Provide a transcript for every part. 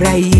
reír.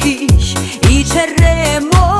kiš i čeremo.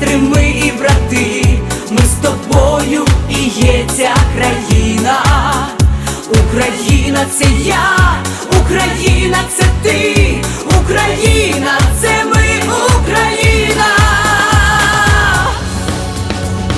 сестри ми і брати, ми з тобою і є ця країна. Україна це я,